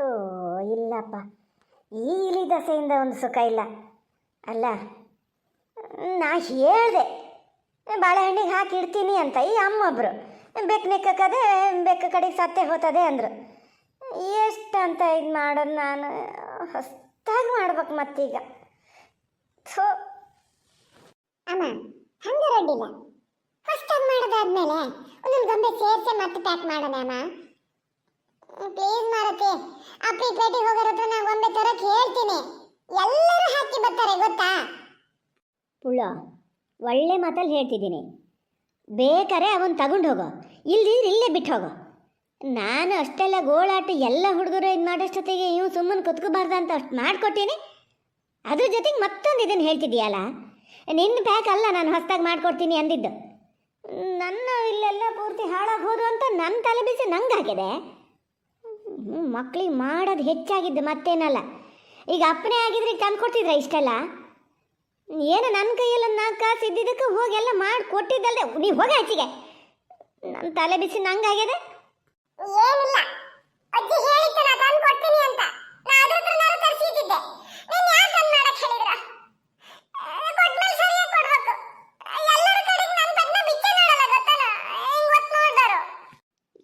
ಥೂ, ಇಲ್ಲಪ್ಪ. ಈ ಇಲಿ ದಸೆಯಿಂದ ಒಂದು ಸುಖ ಇಲ್ಲ. ಅಲ್ಲ, ನಾ ಹೇಳಿದೆ, ಬಾಳೆಹಣ್ಣಿಗೆ ಹಾಕಿ ಇಡ್ತೀನಿ ಅಂತ ಈ ಅಮ್ಮೊಬ್ಬರು ಬೆಕ್ಕು ನೆಕ್ಕಕ್ಕದೆ ಬೆಕ್ಕ ಕಡೆಗೆ ಸತ್ತೆ ಹೋತದೆ ಅಂದರು. ಎಷ್ಟು ಅಂತ ಇದು ಮಾಡೋದು ನಾನು? ಹೊಸ್ದಾಗಿ ಮಾಡ್ಬೇಕು ಮತ್ತೀಗ. ಥೋ. ಅಮ್ಮ, ಹಂಗೆ ರೆಡ್ಡಿಲ್ಲ. ಹೊಸ್ದಾಗಿ ಮಾಡೋದಾದ್ಮೇಲೆ ಒಂದೊಂದು ಗೊಂಬೆ ಸೇರಿಸಿ ಮತ್ತೆ ಪ್ಯಾಕ್ ಮಾಡೋಣ, ಅಮ್ಮ. ಪ್ಲೀಸ್ ಮಾರುತಿ. ಆ ಪ್ರೀಪೇಟಿಗೆ ಹೋಗೋರ ಹತ್ರ ನಾ ಗೊಂಬೆ ತರಕ್ಕೆ ಹೇಳ್ತೀನಿ ಎಲ್ಲರೂ ಹಾಕಿ ಬರ್ತಾರೆ, ಗೊತ್ತಾ? ಪುಳ್ಳ, ಒಳ್ಳೆ ಮಾತಲ್ಲಿ ಹೇಳ್ತಿದ್ದೀನಿ. ಬೇಕಾರೆ ಅವನು ತಗೊಂಡು ಹೋಗೋ. ಇಲ್ದಿದ್ರೆ ಇಲ್ಲೇ ಬಿಟ್ಟು ಹೋಗೋ. ನಾನು ಅಷ್ಟೆಲ್ಲ ಗೋಳಾಟ ಎಲ್ಲ ಹುಡುಗರು ಇದು ಮಾಡೋಷ್ಟೊತ್ತಿಗೆ ಇವು ಸುಮ್ಮನೆ ಕುತ್ಕೋಬಾರ್ದು ಅಂತ ಅಷ್ಟು ಮಾಡಿಕೊಟ್ಟೀನಿ. ಅದ್ರ ಜೊತೆಗೆ ಮತ್ತೊಂದು ಇದನ್ನು ಹೇಳ್ತಿದ್ದೀಯಲ್ಲ? ನಿನ್ನ ಪ್ಯಾಕ್ ಅಲ್ಲ, ನಾನು ಹೊಸ್ದಾಗಿ ಮಾಡ್ಕೊಡ್ತೀನಿ ಅಂದಿದ್ದು. ನನ್ನ ಇಲ್ಲೆಲ್ಲ ಪೂರ್ತಿ ಹಾಳಾಗಿ ಹೋದು ಅಂತ ನನ್ನ ತಲೆ ಬಿಸಿ ನಂಗೆ ಹಾಕಿದೆ ಮಕ್ಳಿಗೆ ಮಾಡೋದು ಹೆಚ್ಚಾಗಿದ್ದು ಮತ್ತೇನಲ್ಲ. ಈಗ ಅಪ್ಪನೇ ಆಗಿದ್ರೆ ತಂದು ಕೊಡ್ತಿದ್ರ ಇಷ್ಟೆಲ್ಲ? ಏನು ನನ್ನ ಕೈಯಲ್ಲಿ ನಾ ನಾಲ್ಕು ಕಾಸು ಇದ್ದಿದ್ದಕ್ಕೆ ಹೋಗಿ ಎಲ್ಲ ಮಾಡಿ ಕೊಟ್ಟಿದ್ದಲ್ದೆ ನೀವು ಹೋಗಿ ಆಚೆಗೆ. ನನ್ನ ತಲೆ ಬಿಸಿ ನಂಗಾಗಿದೆ ಏನಿಲ್ಲ ಅಜ್ಜಿ ಹೇಳಿತ್ತು ನಾ ತಂದು ಕೊಡ್ತೀನಿ ಅಂತ. ನಾ ಅದ್ರ ಹತ್ರನಾರು ತರಿಸಿದ್ದೆ ನೀನ್ ಯಾಕೆ ತಂದು ಮಾಡಕ್ ಹೇಳಿದ್ರ? ಕೊಟ್ಮೇಲೆ ಸರಿಯಾಗಿ ಕೊಡ್ಬೇಕು. ಎಲ್ಲರ ಕಡೆಗೆ ನನ್ನ ಪದ್ಮ ಬಿಚ್ಚೆ ನೋಡಲ್ಲ ಗೊತ್ತಲ್ಲ? ಹೆಂಗ್ ಒತ್ತು ನೋಡ್ದಾರು.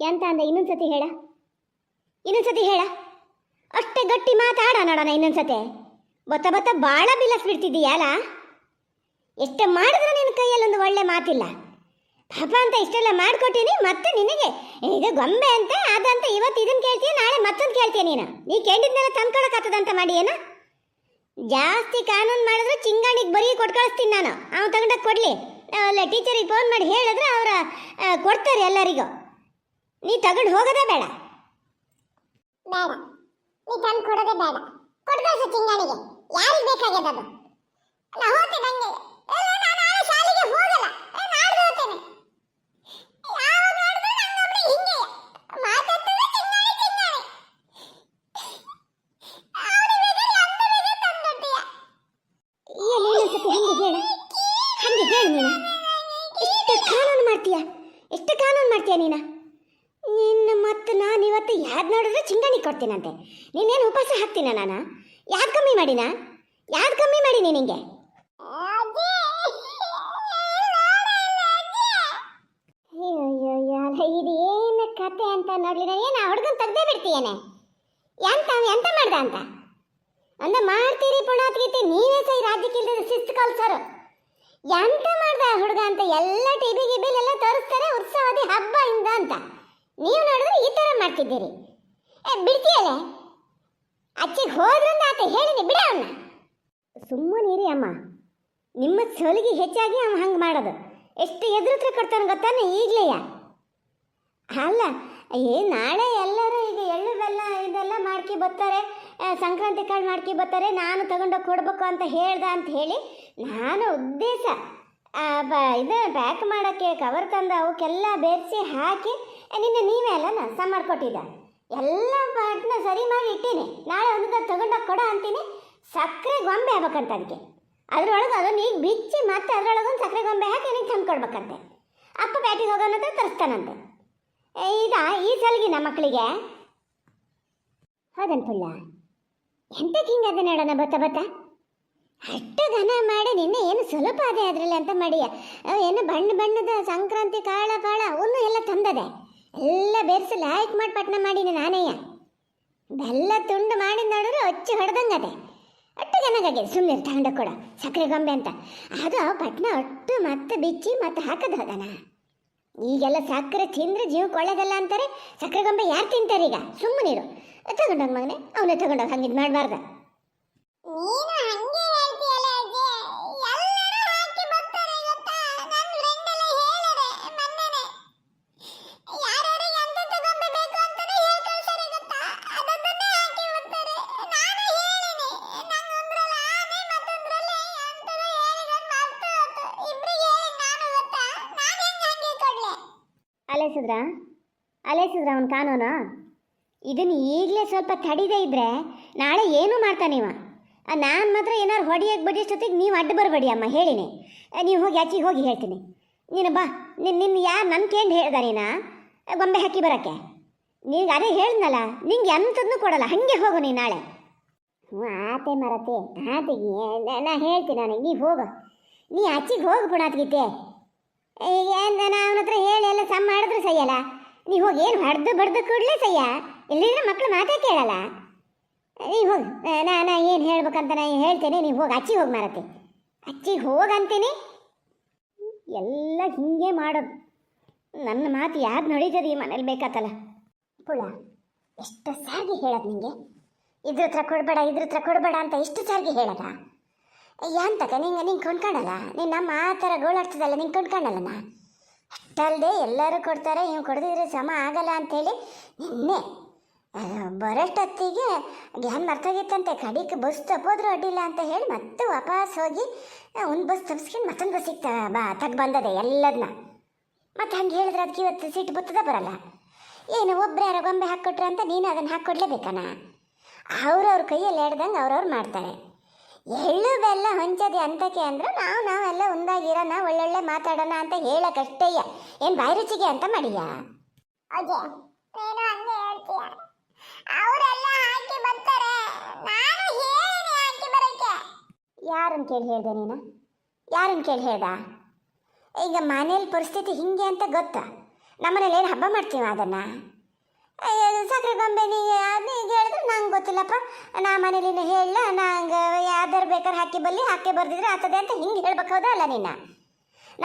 ಎಂತ ಇನ್ನೊಂದು ಇನ್ನೊಂದ್ಸತಿ ಹೇಳ. ಇನ್ನೊಂದ್ಸತಿ ಹೇಳ. ಅಷ್ಟೇ ಗಟ್ಟಿ ಮಾತಾಡ ನೋಡೋಣ ಇನ್ನೊಂದ್ಸತೆ. ಬತ್ತ ಬತ್ತ ಭಾಳ ಬಿಡಿಸ್ಬಿಡ್ತಿದ್ದೀಯಲ್ಲ ಎಷ್ಟು ಮಾಡಿದ್ರು ನಿನ್ನ ಕೈಯಲ್ಲಿ ಒಂದು ಒಳ್ಳೆ ಮಾತಿಲ್ಲ. ಪಾಪ ಅಂತ ಇಷ್ಟೆಲ್ಲ ಮಾಡ್ಕೊಟ್ಟಿನಿ, ಮತ್ತೆ ನಿನಗೆ ಇದು ಗೊಂಬೆ ಅಂತ, ಅದಂತ ಇವತ್ತು ಇದನ್ನ ಕೇಳ್ತೀಯ, ನಾಳೆ ಮತ್ತೊಂದು ಕೇಳ್ತೀಯ ನೀನು? ನೀ ಕೇಳಿದ್ನೆಲ್ಲ ತಂದ್ಕೊಳಕತ್ತದಂತ ಮಾಡಿ ಏನ ಜಾಸ್ತಿ ಕಾನೂನು ಮಾಡಿದ್ರೆ ಚಿಂಗಾಣಿಗೆ ಬರೀ ಕೊಟ್ಟು ಕಳಿಸ್ತೀನಿ ನಾನು. ಅವ್ನು ತಗೊಂಡಕ್ಕೆ ಕೊಡಲಿ. ಅಲ್ಲ ಟೀಚರಿಗೆ ಫೋನ್ ಮಾಡಿ ಹೇಳಿದ್ರೆ ಅವರ ಕೊಡ್ತಾರೆ ಎಲ್ಲರಿಗೂ. ನೀ ತಗೊಂಡು ಹೋಗೋದೇ ಬೇಡ. ಬೇಡ. ನೀ ತಂದು ಕೊಡೋದೇ ಬೇಡ. ಕೊಡ್ಕಳ್ಸು ಚಿಂಗಾಣಿಗೆ ಯಾರಿಗೆ ಬೇಕಾಗ್ಯದ ಅದು? ನಾ ಹೋಗ್ತೇನೆ ಹಂಗೆ. ಎಷ್ಟು ಕಾನೂನು ಮಾಡ್ತೀಯ? ಎಷ್ಟು ಕಾನೂನು ನಾನು? ಇವತ್ತು ಯಾವ್ದು ನೋಡಿದ್ರೆ ಚಿಂಗಾಣಿ ಕೊಡ್ತೀನಂತೆ. ನೀನೇನು ಉಪವಾಸ ಹಾಕ್ತೀನ ನಾನು? ಯಾವ್ದು ಕಮ್ಮಿ ಮಾಡಿನ? ಯಾವ್ದು ಕಮ್ಮಿ ಮಾಡೀನಿ ನಿನಗೆ ಇದೇನು ಏನು ಕತೆ ಅಂತ ನೋಡ್ಲಿ ನಾನು. ಏನು ಹುಡುಗನ ತೆಗ್ದೇ ಬಿಡ್ತೀಯೇನೆ? ಎಂತ ಎಂತ ಮಾಡ್ದ ಅಂತ? ಅಂದ, ಮಾಡ್ತೀರಿ ಪುಣಾತ್ಗೀತಿ, ನೀವೇ ಸೈ ರಾಜ್ಯಕ್ಕೆ ಇಲ್ಲದ ಶಿಸ್ತು ಕಲ್ಸರು. ಎಂತ ಮಾಡ್ದ ಹುಡುಗ ಅಂತ ಎಲ್ಲ ಟಿವಿ ಗಿಬಿಲೆಲ್ಲ ತೋರಿಸ್ತಾರೆ, ಉತ್ಸವದಿ ಹಬ್ಬ ಇಂದ ಅಂತ. ನೀವು ಮಾಡ್ತಿದ್ದೀರಿ? ಏ, ಬಿಡ್ತೀಯಲ್ಲ? ಅಚ್ಚಿಗೆ ಹೋದ್ರಂದ ಆತ ಹೇಳಿದೆ ಬಿಡ ಅವನ್ನ ಸುಮ್ಮನಿರಿ ಅಮ್ಮ. ನಿಮ್ಮ ಸೊಲಿಗೆ ಹೆಚ್ಚಾಗಿ ಅವ ಹಂಗೆ ಮಾಡೋದು. ಎಷ್ಟು ಎದುರುತ್ರ ಕೊಡ್ತಾನೆ ಗೊತ್ತಾನೆ ಈಗಲೇಯ ಅಲ್ಲ, ಏ, ನಾಳೆ ಎಲ್ಲರೂ ಈಗ ಎಳ್ಳು ಬೆಲ್ಲ ಇದೆಲ್ಲ ಮಾಡ್ಕಿ ಬರ್ತಾರೆ ಸಂಕ್ರಾಂತಿ ಕಾಳು ಮಾಡ್ಕಿ ಬರ್ತಾರೆ, ನಾನು ತಗೊಂಡೋಗಿ ಕೊಡ್ಬೇಕು ಅಂತ ಹೇಳ್ದ ಅಂತ ಹೇಳಿ, ನಾನು ಉದ್ದೇಶ ಬ- ಇದು ಪ್ಯಾಕ್ ಮಾಡೋಕ್ಕೆ ಕವರ್ ತಂದು ಅವಕ್ಕೆಲ್ಲ ಬೆರೆಸಿ ಹಾಕಿ ನಿನ್ನೆ ನೀವೇ ಅಲ್ಲ ನಷ್ಟ ಮಾಡಿಕೊಟ್ಟಿದ್ದ ಎಲ್ಲ ಪಾಟ್ನ ಸರಿ ಮಾಡಿ ಇಟ್ಟೀನಿ. ನಾಳೆ ಒಂದು ತಗೊಂಡೋಗಿ ಕೊಡ ಅಂತೀನಿ. ಸಕ್ಕರೆ ಗೊಂಬೆ ಆಗ್ಬೇಕಂತ ಅದಕ್ಕೆ. ಅದ್ರೊಳಗೆ ಅದನ್ನ ಈಗ ಬಿಚ್ಚಿ ಮತ್ತೆ ಅದರೊಳಗೊಂದು ಸಕ್ಕರೆ ಗೊಂಬೆ ಹಾಕಿ ನಿನಗೆ ತಂದು ಕೊಡ್ಬೇಕಂತೆ. ಅಪ್ಪ ಪ್ಯಾಟಿಗೆ ಹೋಗೋನಂತ ತರಿಸ್ತಾನಂತೆ. ಇದಾ, ಈ ಸಲಿಗಿನ ಮಕ್ಕಳಿಗೆ ಹೌದನ್ಪುಲ್ಲ ಎಂತಕ್ಕೆ ಹಿಂಗದ ನೋಡೋಣ ಬತ್ತ ಬತ್ತ? ಅಷ್ಟು ಘನ ಮಾಡಿ, ನಿನ್ನೆ ಏನು ಸ್ವಲ್ಪ ಅದೇ ಅದರಲ್ಲಿ ಅಂತ ಮಾಡಿಯ. ಏನು ಬಣ್ಣ ಬಣ್ಣದ ಸಂಕ್ರಾಂತಿ, ಕಾಳ ಕಾಳ ಅವನು ಎಲ್ಲ ತಂದದೆ. ಎಲ್ಲ ಬೆರೆಸಿ ಲಾಯಕ್ ಮಾಡಿ, ಪಟ್ನ ಮಾಡೀನಿ ನಾನೇಯ. ಬೆಲ್ಲ ತುಂಡು ಮಾಡಿ ನೋಡಿದ್ರೆ ಹೊಚ್ಚಿ ಹೊಡೆದಂಗದೆ. ಅಟ್ಟು ಚೆನ್ನಾಗಾಗಿದೆ ಸುಮ್ಮನೆ ತಗೊಂಡ ಕೊಡ ಸಕ್ಕರೆ ಗೊಂಬೆ ಅಂತ. ಅದು ಪಟ್ನ ಒಟ್ಟು ಮತ್ತೆ ಬಿಚ್ಚಿ ಮತ್ತೆ ಹಾಕದ ಅದನ ಈಗೆಲ್ಲ ಸಕ್ಕರೆ ತಿಂದ್ರೆ ಜೀವಕ್ಕೆ ಒಳ್ಳೇದಲ್ಲ ಅಂತಾರೆ ಸಕ್ಕರೆ ಗೊಂಬೆ ಯಾರು ತಿಂತಾರೆ ಈಗ? ಸುಮ್ಮನಿರು ತಗೊಂಡೋಗ ಮಗನೇ, ಅವನೇ ತಗೊಂಡೋಗಿ ಹಂಗಿದ್ ಮಾಡಬಾರ್ದ. ನೀನು ಹಂಗೆ ಹೇಳ್ತೀಯಲ್ಲ ಅಜ್ಜಿ ಎಲ್ಲರೂ ಹಾಕಿ ಬರ್ತಾರೆ ಗೊತ್ತಾ ನನ್ನ ಫ್ರೆಂಡ್ ಎಲ್ಲ ಹೇಳಿದೆ ಮೊನ್ನೆನೆ ಯಾರ್ಯಾರಿಗೆ ಎಂತೆಂತ ಗೊಂಬೆ ಬೇಕು ಅಂತಾನೆ ಹೇಳಿ ಕಳ್ಸಾರೆ ಗೊತ್ತಾ ಅದನ್ನೇ ಹಾಕಿ ಬರ್ತಾರೆ ನಾನು ಹೇಳಿನಿ ನಂಗೊಂದ್ರಲ್ಲ ಆನೆ ಮತ್ತೊಂದ್ರಲ್ಲಿ ಎಂತದೋ ಹೇಳಿದ್ರೆ ಮರ್ತು ಹೋಯ್ತು ಇಬ್ರಿಗೆ ಹೇಳಿ ನಾನು ಗೊತ್ತಾ ನಾನು ಹೆಂಗೆ ಹಂಗೆ ಕೊಡ್ಲೆ ಅಲೇಸಿದ್ರ? ಅಲೆಸಿದ್ರ ಅವನ ಕಾನೂನು? ಇದನ್ನು ಈಗಲೇ ಸ್ವಲ್ಪ ತಡಿದೇ ಇದ್ದರೆ ನಾಳೆ ಏನೂ ಇವ. ನಾನು ಮಾತ್ರ ಏನಾರು ಹೊಡಿಯೋಕೆ ಬಡಿಯೋಷ್ಟೊತ್ತಿಗೆ ನೀವು ಅಡ್ಡ ಬರಬೇಡಿ ಅಮ್ಮ, ಹೇಳಿನಿ. ನೀವು ಹೋಗಿ ಆಚೆಗೆ ಹೋಗಿ ಹೇಳ್ತೀನಿ. ನೀನು ಬಾ ನಿನ್ನ ನಿನ್ನ ಯಾರು ನನ್ನ ಕೇಂದ್ರ ಹೇಳ್ದ ನೀನ? ಗೊಂಬೆ ಹಾಕಿ ಬರೋಕ್ಕೆ. ನಿಂಗೆ ಅದೇ ಹೇಳಿದ್ನಲ್ಲ, ನಿಂಗೆ ಎಂಥದ್ದು ಕೊಡಲ್ಲ, ಹಾಗೆ ಹೋಗು ನೀನು ನಾಳೆ. ಹ್ಞೂ ಆತೆ ಮರತೆ, ಆತೆಗೆ, ನಾ ಹೇಳ್ತೀನಿ ನನಗೆ ನೀ ಹೋಗು. ನೀ ಆಚೆಗೆ ಹೋಗು ಈಗ ನಾನು ಅವನ ಹತ್ರ ಹೇಳಿ, ಎಲ್ಲ ಸಮ್ ಮಾಡಿದ್ರು ಸಯ್ಯಲ್ಲ ನೀ ಹೋಗಿ ಏನು ಹೊಡೆದು ಬಡ್ದು ಕೂಡಲೇ ಸಯ್ಯ? ಇಲ್ಲಿದ್ರೆ ಮಕ್ಕಳು ಮಾತೇ ಕೇಳಲ್ಲ. ನೀ ಹೋಗಿ ನಾನು ಏನು ಹೇಳ್ಬೇಕಂತ ನಾನು ಹೇಳ್ತೇನೆ ನೀವು ಹೋಗಿ ಅಚ್ಚಿಗೆ ಹೋಗಿ ಮಾರತ್ತೆ. ಅಚ್ಚಿಗೆ ಹೋಗಂತೀನಿ ಎಲ್ಲ ಹಿಂಗೆ ಮಾಡೋದು. ನನ್ನ ಮಾತು ಯಾರು ನಡೀತದೆ ಈ ಮನೇಲಿ ಬೇಕಾತಲ್ಲ. ಪುಳ ಎಷ್ಟು ಸಾರಿಗೆ ಹೇಳೋದು ನಿಂಗೆ? ಇದ್ರ ಹತ್ರ ಕೊಡಬೇಡ, ಇದ್ರ ಹತ್ರ ಕೊಡಬೇಡ ಅಂತ ಎಷ್ಟು ಸಾರಿಗೆ ಹೇಳದ? ಯಾಂತಕ ನಿಂಗೆ ನಿಂಗೆ ಕೊಂಡ್ಕೊಂಡಲ್ಲ? ನೀನು ನಮ್ಮ ಆ ಥರ ಗೋಳಾಡ್ತದಲ್ಲ ನಿಂಗೆ ಕೊಂಡ್ಕೊಂಡಲ್ಲ ನಾ ಅಷ್ಟಲ್ಲದೆ ಎಲ್ಲರೂ ಕೊಡ್ತಾರೆ ಇವ್ ಕೊಡದಿದ್ರೆ ಸಮ ಆಗಲ್ಲ ಅಂತೇಳಿ ನಿನ್ನೆ ಬರೋಷ್ಟೊತ್ತಿಗೆ ಗ್ಯಾನ್ ಮರ್ತೋಗಿತ್ತಂತೆ ಕಡಿಗೆ ಬಸ್ ತಪ್ಪೋದ್ರೂ ಅಡ್ಡಿಲ್ಲ ಅಂತ ಹೇಳಿ ಮತ್ತೆ ವಾಪಸ್ ಹೋಗಿ ಒಂದು ಬಸ್ ತಪ್ಸ್ಕೊಂಡು ಮತ್ತೊಂದು ಬಸ್ ಸಿಗ್ತಾ ಬಾ, ತಗ್ ಬಂದದೆ ಎಲ್ಲದನ್ನ ಮತ್ತೆ ಹಂಗೆ ಹೇಳಿದ್ರೆ ಅದಕ್ಕೆ ಇವತ್ತು ಸೀಟ್ ಬತ್ತದ ಬರಲ್ಲ? ಏನು, ಒಬ್ರು ಯಾರೋ ಗೊಂಬೆ ಹಾಕ್ಕೊಟ್ರು ಅಂತ ನೀನು ಅದನ್ನು ಹಾಕ್ಕೊಡ್ಲೇಬೇಕನ? ಅವ್ರವ್ರ ಕೈಯಲ್ಲಿ ಹೇಳ್ದಂಗೆ ಅವ್ರವ್ರು ಮಾಡ್ತಾರೆ. ಎಳ್ಳು ಬೆಲ್ಲ ಹೊಂಚದೆ ಅಂತಕ್ಕೆ ಅಂದ್ರೆ ನಾವು ನಾವೆಲ್ಲ ಒಂದಾಗಿರೋಣ ಒಳ್ಳೊಳ್ಳೆ ಮಾತಾಡೋಣ ಅಂತ ಹೇಳಕ್ಕಷ್ಟೇಯ ಏನು ಬಾಯಿ ರುಚಿಗೆ ಅಂತ ಮಾಡಿಯಾ? ಅಜ್ಜ ನೀನು ಹಂಗೆ ಹೇಳ್ತೀಯ. ಅವರೆಲ್ಲ ಹಾಕಿ ಬರ್ತಾರೆ. ನಾನು ಹೇಳಿ ಹಾಕಿ ಬರಕ್ಕೆ. ಯಾರನ್ನು ಕೇಳಿ ಹೇಳ್ದೆ ನೀನು? ಯಾರನ್ನು ಕೇಳಿ ಹೇಳ್ದ? ಈಗ ಮನೇಲಿ ಪರಿಸ್ಥಿತಿ ಹಿಂಗೆ ಅಂತ ಗೊತ್ತಾ? ನಮ್ಮನೇಲಿ ಏನು ಹಬ್ಬ ಮಾಡ್ತೀವಿ ಅದನ್ನು? ಸಕ್ಕರೆ ಗೊಂಬೆ ನೀ ಈಗ ಹೇಳಿದ್ರೆ ನಂಗೆ ಗೊತ್ತಿಲ್ಲಪ್ಪ. ನಾ ಮನೇಲಿ ಹೇಳಲ್ಲ. ನಂಗೆ ಯಾವ್ದಾರು ಬೇಕಾದ್ರೆ ಹಾಕಿ ಬಲ್ಲಿ ಹಾಕಿ ಬರ್ದಿದ್ರೆ ಆಗ್ತದೆ ಅಂತ ಹಿಂಗೆ ಹೇಳ್ಬೇಕು ಹೌದಾ ಅಲ್ಲ ನಿನ್ನ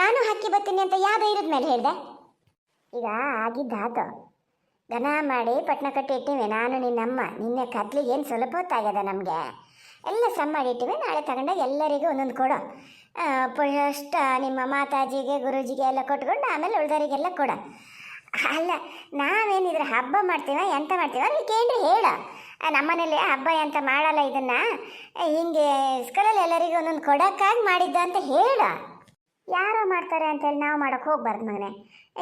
ನಾನು ಹಾಕಿ ಬರ್ತೀನಿ ಅಂತ ಯಾವ್ದು ಇರೋದ ಮೇಲೆ ಹೇಳಿದೆ? ಈಗ ಆಗಿದ್ದಾತು ದನ ಮಾಡಿ ಪಟ್ನ ಕಟ್ಟಿ ಇಟ್ಟಿವಿ. ನಾನು ನಿನ್ನಮ್ಮ. ನಿನ್ನೆ ಕತ್ಲಿಗೆ ಏನು ಸ್ವಲ್ಪ ಹೊತ್ತಾಗ್ಯದ ನಮಗೆ? ಎಲ್ಲ ಸಮ್ ಮಾಡಿ ಇಟ್ಟಿವಿ. ನಾಳೆ ತಗೊಂಡಾಗ ಎಲ್ಲರಿಗೂ ಒಂದೊಂದು ಕೊಡು. ಫಸ್ಟ್ ನಿಮ್ಮ ಮಾತಾಜಿಗೆ, ಗುರೂಜಿಗೆ ಎಲ್ಲ ಕೊಟ್ಕೊಂಡು ಆಮೇಲೆ ಉಳ್ದವರಿಗೆಲ್ಲ ಕೊಡು. ಅಲ್ಲ ನಾವೇನಿದ್ರೆ ಹಬ್ಬ ಮಾಡ್ತೀವ ಎಂತ ಮಾಡ್ತೀವ ನೀ ಹೇಳ. ಆ, ನಮ್ಮನೇಲಿ ಹಬ್ಬ ಎಂತ ಮಾಡಲ್ಲ ಇದನ್ನ. ಹಿಂಗೆ ಸ್ಕೂಲಲ್ಲಿ ಎಲ್ಲರಿಗೂ ಒಂದೊಂದು ಕೊಡೋಕ್ಕಾಗಿ ಮಾಡಿದ್ದ ಅಂತ ಹೇಳ. ಯಾರೋ ಮಾಡ್ತಾರೆ ಅಂತೇಳಿ ನಾವು ಮಾಡೋಕೆ ಹೋಗ್ಬಾರ್ದು ಮಗನೆ.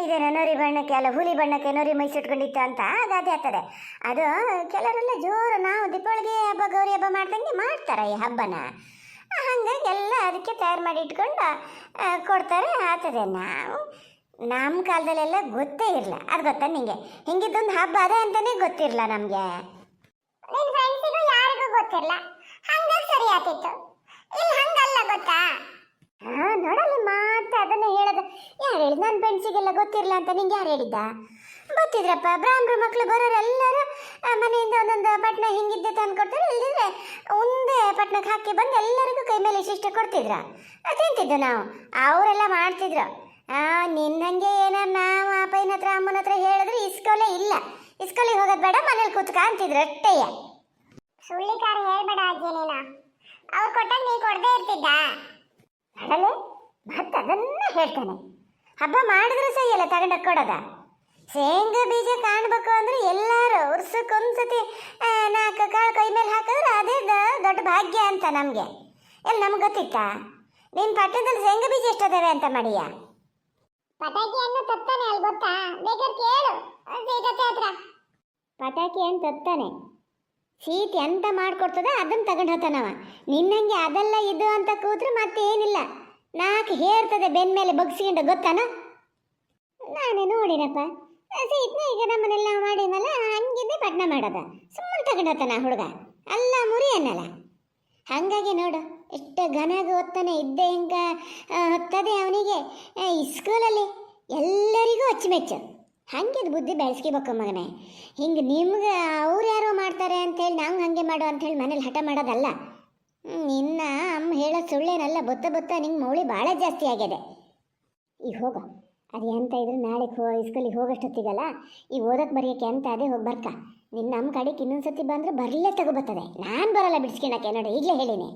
ಇದೇನೋ ನೋರಿ ಬಣ್ಣಕ್ಕೆ ಅಲ್ಲ ಹುಲಿ ಬಣ್ಣಕ್ಕೆ ನೊರಿ ಮೈಸಿಟ್ಕೊಂಡಿತ್ತು ಅಂತ ಅದೇ ಆಗ್ತದೆ. ಅದು ಕೆಲವರೆಲ್ಲ ಜೋರು ನಾವು ದೀಪಾವಳಿಗೆ ಹಬ್ಬ ಗೌರಿ ಹಬ್ಬ ಮಾಡ್ದಂಗೆ ಮಾಡ್ತಾರೆ ಈ ಹಬ್ಬನ. ಹಂಗಾಗಿ ಎಲ್ಲ ಅದಕ್ಕೆ ತಯಾರು ಮಾಡಿ ಇಟ್ಕೊಂಡು ಕೊಡ್ತಾರೆ. ಆಗ್ತದೆ ನಾವು. ನಮ್ಮ ಕಾಲದಲ್ಲೆಲ್ಲ ಗೊತ್ತೇ ಇರಲ್ಲ. ಅದು ಗೊತ್ತಾ ನಿಂಗೆ? ಹಿಂಗಿದ್ದೊಂದು ಹಬ್ಬ ಅದೇ ಅಂತಾನೆ ಗೊತ್ತಿರಲ್ಲ ನಮಗೆ. ನಿನ್ನ ಫ್ರೆಂಡ್ಸಿಗೂ ಯಾರಿಗೂ ಗೊತ್ತಿರಲ್ಲ. ಹಂಗಾಗಿ ಸರಿ ಆತಿತ್ತು ಇಲ್ಲಿ ಹಂಗಲ್ಲ ಗೊತ್ತಾ? ಹಾ, ನೋಡಲ್ಲ ಮತ್ತೆ ಅದನ್ನೇ ಹೇಳೋದು. ಯಾರು ಹೇಳಿದ ನನ್ನ ಫ್ರೆಂಡ್ಸಿಗೆಲ್ಲ ಗೊತ್ತಿರಲ್ಲ ಅಂತ ನಿಂಗೆ ಯಾರು ಹೇಳಿದ್ದ? ಗೊತ್ತಿದ್ರಪ್ಪ ಬ್ರಾಹ್ಮಣ ಮಕ್ಕಳು ಬರೋರೆಲ್ಲರೂ ಮನೆಯಿಂದ ಒಂದೊಂದು ಪಟ್ನ ಹಿಂಗಿದ್ದೆ ತಂದು ಕೊಡ್ತಾರೆ. ಇಲ್ಲದಿದ್ರೆ ಒಂದೇ ಪಟ್ನಕ್ಕೆ ಹಾಕಿ ಬಂದು ಎಲ್ಲರಿಗೂ ಕೈ ಮೇಲೆ ಇಷ್ಟಿಷ್ಟು ಕೊಡ್ತಿದ್ರ. ತಿಂತಿದ್ದು ನಾವು. ಅವರೆಲ್ಲ ಮಾಡ್ತಿದ್ರು. ಆ ನಿನ್ನಂಗೆ ಏನಾರ ನಾವು ಅಪ್ಪಯ್ಯನ ಹತ್ರ ಅಮ್ಮನ ಹತ್ರ ಹೇಳಿದ್ರೆ ಇಸ್ಕೊಲೆ ಇಲ್ಲ. ಇಸ್ಕೊಲಿಗೆ ಹೋಗೋದು ಬೇಡ ಮನೇಲಿ ಕೂತ್ಕ ಅಂತಿದ್ರು ಅಷ್ಟೇಯ ಸುಳ್ಳಿಕಾರ ಹೇಳ್ಬೇಡ ಅಜ್ಜಿ ನೀನು. ಅವ್ರು ಕೊಟ್ಟಾಗ ನೀ ಕೊಡದೇ ಇರ್ತಿದ್ದ. ಮಾಡಲೆ ಮತ್ತೆ ಅದನ್ನ ಹೇಳ್ತಾನೆ. ಹಬ್ಬ ಮಾಡಿದ್ರೆ ಇಲ್ಲ ತಗೊಂಡೋಗಿ ಕೊಡೋದ ಶೇಂಗಾ ಬೀಜ ಕಾಣಬೇಕು ಅಂದ್ರೆ ಎಲ್ಲರೂ ವರ್ಷಕ್ಕೊಂದ್ಸತಿ ನಾಲ್ಕು ಕಾಳು ಕೈ ಮೇಲೆ ಹಾಕಿದ್ರೆ ಅದೇ ದೊಡ್ಡ ಭಾಗ್ಯ ಅಂತ ನಮಗೆ. ಎಲ್ಲಿ ನಮ್ಗೆ ಗೊತ್ತಿತ್ತಾ? ನಿನ್ನ ಪಟ್ಟಣದಲ್ಲಿ ಶೇಂಗಾ ಬೀಜ ಎಷ್ಟದಾವೆ ಅಂತ ಮಾಡಿಯಾ? ಪಟಾಕಿಯನ್ನು ತತ್ತಾನೆ ಅಲ್ಲಿ ಗೊತ್ತಾ? ಬೇಕಾದ್ರೆ ಕೇಳು. ಸೀತತೆ ಹತ್ರ. ಪಟಾಕಿ ಅಂತ ತತ್ತಾನೆ? ಸೀಟ್ ಎಂತ ಮಾಡ್ಕೊಡ್ತದ ಅದನ್ನ ತಗೊಂಡು ಹೋತಾನವ ನಿನ್ನಂಗೆ ಅದೆಲ್ಲ ಇದು ಅಂತ ಕೂತ್ರೆ ಮತ್ತೆ ಏನಿಲ್ಲ ನಾಲ್ಕು ಹೇರ್ತದೆ ಬೆನ್ ಮೇಲೆ ಬಗ್ಸ್ಕೊಂಡು, ಗೊತ್ತಾನ? ನಾನೇ ನೋಡಿನಪ್ಪ. ಸೀಟ್ನ ಈಗ ನಮ್ಮನೆಲ್ಲ ಮಾಡಿದ್ನಲ್ಲ ಹಂಗಿದ್ದೆ ಪಟ್ನ ಮಾಡೋದ. ಸುಮ್ಮನೆ ತಗೊಂಡು ಹತ್ತಾನ ಹುಡುಗ. ಅಲ್ಲ ಮುರಿ ಅನ್ನಲ್ಲ ಹಾಗಾಗಿ ನೋಡು, ಎಷ್ಟು ಘನಾಗ ಓದ್ತಾನೆ ಇದ್ದೆ ಹಿಂಗ ಹೊತ್ತದೆ ಅವನಿಗೆ. ಸ್ಕೂಲಲ್ಲಿ ಎಲ್ಲರಿಗೂ ಅಚ್ಚುಮೆಚ್ಚು. ಹಂಗಿದ್ ಬುದ್ಧಿ ಬೆಳೆಸ್ಕೋಬೇಕು ಮಗನೇ. ಹಿಂಗೆ ನಿಮ್ಗೆ ಅವ್ರು ಯಾರೋ ಮಾಡ್ತಾರೆ ಅಂಥೇಳಿ ನಾವು ಹಂಗೆ ಮಾಡು ಅಂತೇಳಿ ಮನೇಲಿ ಹಠ ಮಾಡೋದಲ್ಲ. ನಿನ್ನ ಅಮ್ಮ ಹೇಳೋ ಸುಳ್ಳೇನಲ್ಲ, ಬೊತ್ತ ಬೊತ್ತ ನಿಂಗೆ ಮೌಳಿ ಭಾಳ ಜಾಸ್ತಿ ಆಗಿದೆ ಈಗ ಹೋಗ. ಅದು ಎಂತ ಇದ್ರೆ ನಾಳೆ ಹೋ ಇಸ್ಕೂಲಿಗೆ ಹೋಗೋಷ್ಟೊತ್ತಿಗಲ್ಲ ಈಗ ಓದಕ್ಕೆ ಬರೆಯೋಕ್ಕೆ ಅಂತ ಅದೇ ಹೋಗಿ ಬರ್ಕ. ನಿನ್ನ ನಮ್ಮ ಕಡೆಗೆ ಇನ್ನೊಂದು ಸತಿ ಬಂದರೆ ಬರಲೇ ತಗೋ ಬರ್ತದೆ ನಾನು ಬರಲ್ಲ ಬಿಡಿಸ್ಕೊಳಕ್ಕೆ, ನೋಡಿ, ಈಗಲೇ ಹೇಳಿನಿ.